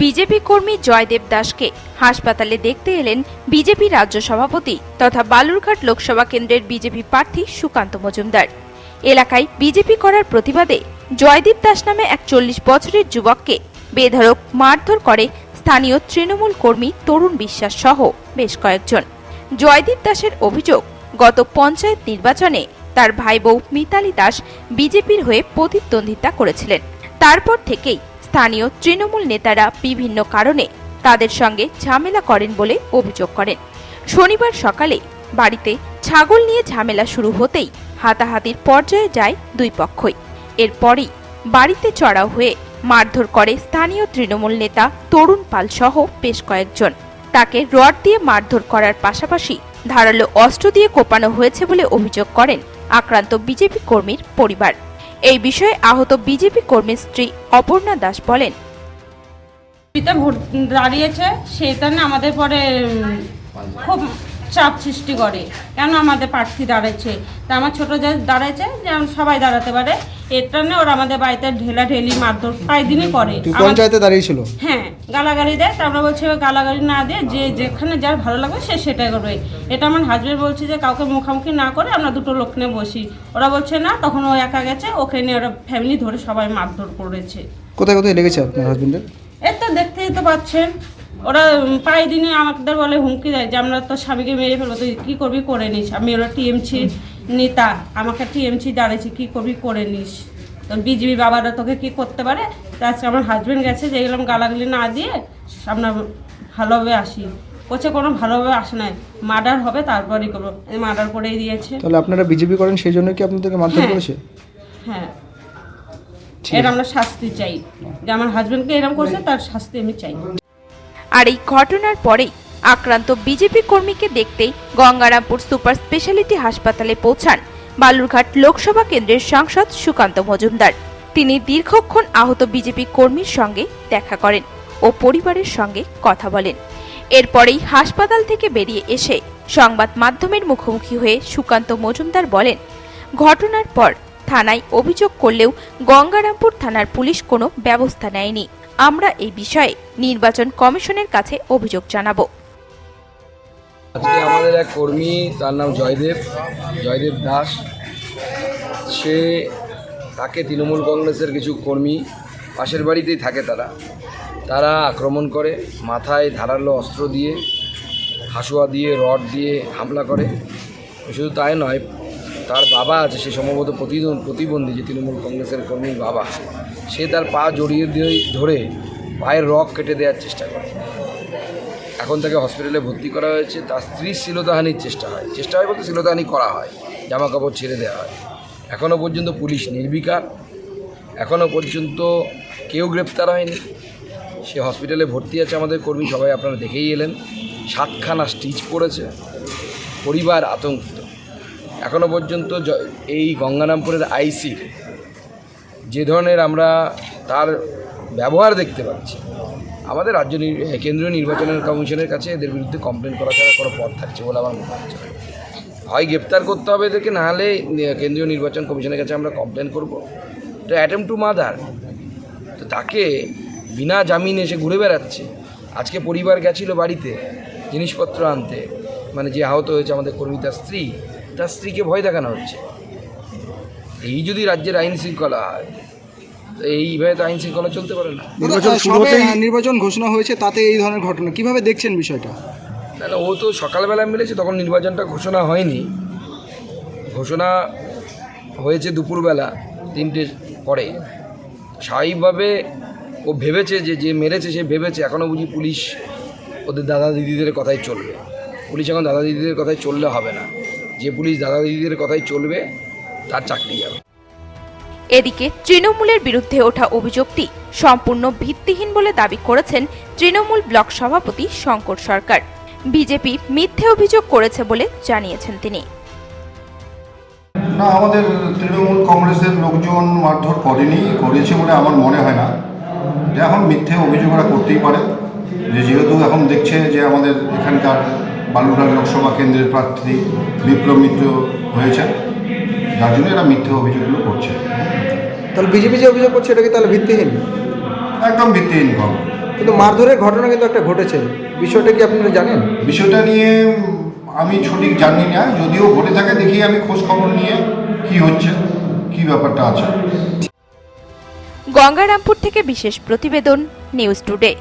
BJP কর্মী জয়দেব দাসকে হাসপাতালে দেখতে এলেন বিজেপি রাজ্য সভাপতি তথা বালুরঘাট লোকসভা কেন্দ্রের বিজেপি প্রার্থী সুকান্ত মজুমদার। এলাকায় বিজেপি করার প্রতিবাদে জয়দীপ দাস নামে এক চল্লিশ বছরের যুবককে বেধড়ক, মারধর করে স্থানীয় তৃণমূল কর্মী তরুণ বিশ্বাস সহ বেশ কয়েকজন। জয়দীপ দাসের অভিযোগ গত পঞ্চায়েত নির্বাচনে তার ভাই বউ মিতালি দাস বিজেপির হয়ে প্রতিদ্বন্দ্বিতা করেছিলেন। তারপর থেকেই স্থানীয় তৃণমূল নেতারা বিভিন্ন কারণে তাদের সঙ্গে ঝামেলা করেন বলে অভিযোগ করেন। শনিবার সকালে বাড়িতে ছাগল নিয়ে ঝামেলা শুরু হতেই হাতাহাতির পর্যায়ে যায় দুই পক্ষই। এরপরই বাড়িতে চড়াও হয়ে মারধর করে স্থানীয় তৃণমূল নেতা তরুণ পাল সহ বেশ কয়েকজন। তাকে রড দিয়ে মারধর করার পাশাপাশি ধারালো অস্ত্র দিয়ে কোপানো হয়েছে বলে অভিযোগ করেন আক্রান্ত বিজেপি কর্মীর পরিবার। এই বিষয়ে আহত বিজেপি কর্মীর স্ত্রী অপর্ণা দাস বলেন দাঁড়িয়েছে না আমাদের পরে খুব চাপ সৃষ্টি করে। কেন আমাদের প্রার্থী দাঁড়াচ্ছে তা আমার ছোট যে দাঁড়াচ্ছে যেমন সবাই দাঁড়াতে পারে। এটা না ওরা আমাদের বাড়িতে ঢেলা ঢেলি মারধর প্রায় দিনই করে। পঞ্চায়েতে দাঁড়িয়েছিল? হ্যাঁ গালাগালি দেয় তারপরে বলছে গালাগালি না দিয়ে যে যেখানে যার ভালো লাগবে সে সেটাই করবে। এটা আমার হাজবেন্ড বলছে যে কাউকে মুখামুখি না করে আমরা দুটো লোক নিয়ে বসি। ওরা বলছে না তখন ও একা গেছে ওকে নিয়ে ওরা ফ্যামিলি ধরে সবাই মারধর করেছে। কোথায় কোথায় লেগেছে আপনার হাজবেন্ডের এই তো দেখতেই তো পাচ্ছেন। ওরা প্রায় দিনে আমাদের বলে হুমকি দেয় যে আমরা তো স্বামীকে মেরে ফেলব তুই কী করবি করে নিস? আমি ওরা টিএমসি নেতা আমাকে টিএমসি দাঁড়িয়েছি কী করবি করে নিস? তো বিজেপি বাবারা তোকে কি করতে পারে? তো আজকে আমার হাজব্যান্ড গেছে যে এরকম গালাগালি না দিয়ে আমরা ভালোভাবে আসি। বলছে কোনো ভালোভাবে আসে নাই মার্ডার হবে তারপরই করব। মার্ডার করেই দিয়েছে। তাহলে আপনারা বিজেপি করেন সেই জন্য কি আপনাদেরকে মারধর হ্যাঁ। করেছে? হ্যাঁ। এর আমরা শাস্তি চাই। যে আমার হাজব্যান্ডকে এরকম করছে তার শাস্তি আমি চাই। আর এই ঘটনার পরেই আক্রান্ত বিজেপি কর্মীকে দেখতেই গঙ্গারামপুর সুপার স্পেশালিটি হাসপাতালে পৌঁছান বালুরঘাট লোকসভা কেন্দ্রের সাংসদ সুকান্ত মজুমদার। তিনি দীর্ঘক্ষণ আহত বিজেপি কর্মীর সঙ্গে দেখা করেন ও পরিবারের সঙ্গে কথা বলেন। এরপরেই হাসপাতাল থেকে বেরিয়ে এসে সংবাদ মাধ্যমের মুখোমুখি হয়ে সুকান্ত মজুমদার বলেন, ঘটনার পর থানায় অভিযোগ করলেও গঙ্গারামপুর থানার পুলিশ কোনো ব্যবস্থা নেয়নি। আমরা এই বিষয়ে নির্বাচন কমিশনের কাছে অভিযোগ জানাব। আজকে আমাদের এক কর্মী, তার নাম জয়দেব জয়দেব দাস। সে তাকে তৃণমূল কংগ্রেসের কিছু কর্মী, পাশের বাড়িতেই থাকে তারা। তারা আক্রমণ করে, মাথায় ধারালো অস্ত্র দিয়ে, হাসুয়া দিয়ে, রড দিয়ে হামলা করে। শুধু তাই নয় তার বাবা আছে, সে সম্ভবত প্রতিবন্ধী যে তৃণমূল কংগ্রেসের কর্মীর বাবা, সে তার পা জড়িয়ে দিয়ে ধরে পায়ের রক কেটে দেওয়ার চেষ্টা করে। এখন তাকে হসপিটালে ভর্তি করা হয়েছে, তার স্ত্রীর শ্লীলতাহানির চেষ্টা হয়। চেষ্টা হয় বলতে শ্লীলতাহানি করা হয় জামা কাপড় ছেড়ে দেওয়া হয়। এখনও পর্যন্ত পুলিশ নির্বিকার, এখনও পর্যন্ত কেউ গ্রেপ্তার হয়নি। সে হসপিটালে ভর্তি আছে আমাদের কর্মী, সবাই আপনারা দেখেই এলেন। সাতখানা স্টিচ পড়েছে, পরিবার আতঙ্কিত। এখনও পর্যন্ত এই গঙ্গারামপুরের আইসি যে ধরনের আমরা তার ব্যবহার দেখতে পাচ্ছি। আমাদের রাজ্য নির- কেন্দ্রীয় নির্বাচনের কমিশনের কাছে এদের বিরুদ্ধে কমপ্লেন করা ছাড়া কোনো পথ থাকছে বলে আমার মনে হচ্ছে হয় গ্রেপ্তার করতে হবে এদেরকে নাহলে কেন্দ্রীয় নির্বাচন কমিশনের কাছে আমরা কমপ্লেন করব। তো অ্যাটেম টু মাদার তো তাকে বিনা জামিনে এসে ঘুরে বেড়াচ্ছে। আজকে পরিবার গেছিল বাড়িতে, জিনিসপত্র আনতে। মানে যে আহত হয়েছে আমাদের কর্মী তার স্ত্রী তার স্ত্রীকে ভয় দেখানো হচ্ছে। এই যদি রাজ্যের আইন শৃঙ্খলা হয় তো এইভাবে তো আইন শৃঙ্খলা চলতে পারে না। নির্বাচন শুরু নির্বাচন ঘোষণা হয়েছে তাতে এই ধরনের ঘটনা কীভাবে দেখছেন বিষয়টা? না না ও তো সকালবেলা মিলেছে তখন নির্বাচনটা ঘোষণা হয়নি। ঘোষণা হয়েছে দুপুরবেলা তিনটে পরে। স্বাভাবিকভাবে ও ভেবেছে যে যে মেরেছে সে ভেবেছে এখনও বুঝি পুলিশ ওদের দাদা দিদিদের কথাই চলবে। পুলিশ এখন দাদা দিদিদের কথাই চললে হবে না। যে পুলিশ দাদা দিদিদের কথাই চলবে তার চাকরি যাবে। এদিকে তৃণমূলের বিরুদ্ধে ওঠা অভিযোগটি সম্পূর্ণ ভিত্তিহীন বলে দাবি করেছেন তৃণমূল ব্লক সভাপতি শঙ্কর সরকার। বিজেপি মিথ্যে অভিযোগ করেছে বলে জানিয়েছেন তিনি। না আমাদের তৃণমূল কংগ্রেসের লোকজন মারধর করেনি করেছে বলে আমার মনে হয় না। এখন মিথ্যে অভিযোগ ওরা করতেই পারে। যে যেহেতু এখন দেখছে যে আমাদের এখানকার বালুরঘাট লোকসভা কেন্দ্রের প্রার্থী বিপ্লব মিত্র হয়েছেন। যার জন্য এরা মিথ্যে অভিযোগগুলো করছে। তাহলে বিজেপি যে অভিযোগ করছে এটা কি তাহলে ভিত্তিহীন? একদম ভিত্তিহীন খবর কিন্তু মারধরের ঘটনা কিন্তু একটা ঘটেছে। বিষয়টা কি আপনারা জানেন? বিষয়টা নিয়ে আমি সঠিক জানি না। যদিও ঘটে থাকে দেখি আমি খোঁজ খবর নিয়ে কি হচ্ছে কি ব্যাপারটা আছে। গঙ্গারামপুর থেকে বিশেষ প্রতিবেদন নিউজ টুডে।